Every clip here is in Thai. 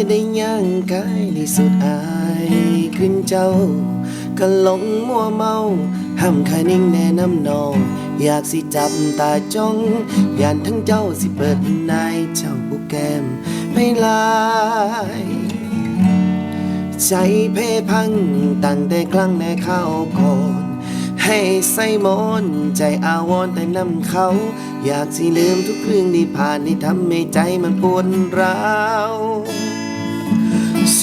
จะได้ย่างกายในสุดอายขึ้นเจ้า ก็หลงมัวเมาห้ามคานิ่งแนะนำนอง อยากสิจับตาจ้องยานทั้งเจ้าสิเปิดนายเจ้าผู้แก้มไม่ลายใจเพพังตั้งแต่ครั้งในข้าวก่อนให้ใส่มอนใจอาวรแต่นำเขา อยากสิลืมทุกเรื่องที่ผ่านที่ทำให้ใจมันปวดร้าว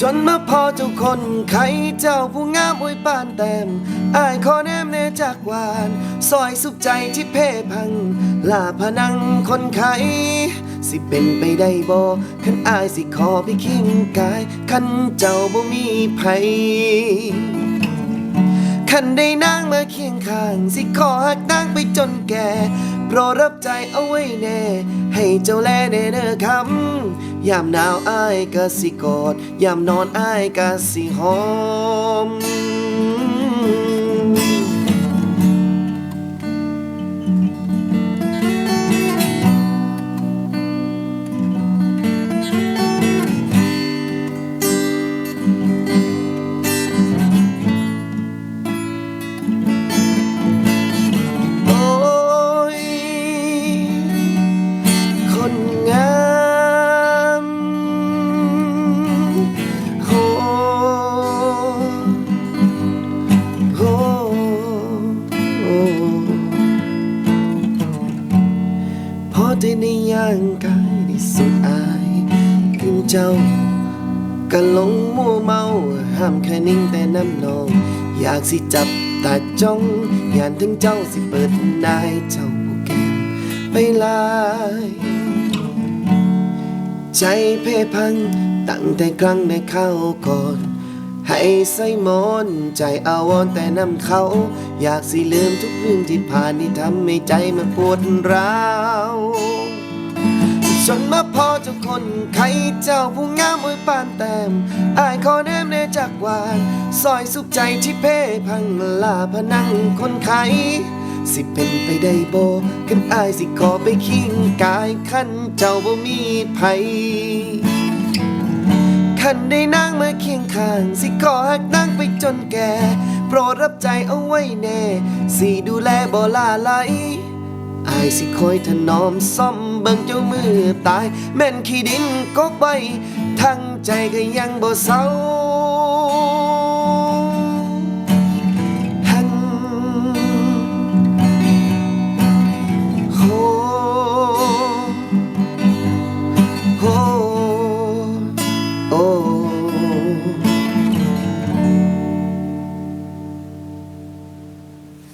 จนมาพอเจ้าคนใครเจ้าผู้งามอวยปานแต้มอายขอแนมแนจากหวานซอยสุขใจที่เพพังลาพนังคนไข้สิเป็นไปได้บ่คันอายสิขอไปคิงกาย คันเจ้าบ่มีไผคันได้นางมาเคียงข้าง สิขอหักนางไปจนแก่ โปรดรับใจเอาไว้แน่ ให้เจ้าแลเนเนอคำยามหนาวอ้ายกะสิกอดยามนอนอ้ายกะสิหอม พอได้ในย่างกายที่สุดอายขึ้นเจ้าก็หลงมัวเมาห้ามแค่นิ่งแต่น้ำนอง อยากสิจับตาจ้องยานถึงเจ้าสิเปิดนายเจ้าผู้แก้มไปลายใจเพพังตั้งแต่ครั้งในข้าก่อน ให้ใส่มอนใจอาวรแต่นำเขา อยากสิลืมทุกเรื่องที่ผ่านที่ทำให้ใจมันปวดร้าวจนมาพอเจ้าคนใครเจ้าผู้งามอวยปานแต้มอายขอแนมเนจากวานซอยสุขใจที่เพ่พังลาพนังคนไขสิเป็นไปได้โบกันอายสิขอไปคิงกายขั้นเจ้าบ่มีไท่านได้นั่งมาเคียงข้าง สิขอหักนั่งไปจนแก่ โปรดรับใจเอาไว้แน่ สิดูแลบ่ลาไหลอายสิคอยถนอมซ่อมเบิ่งเจ้ามือตาย แม่นขี้ดินก็ใบทั้งใจก็ยังบ่เศร้า you.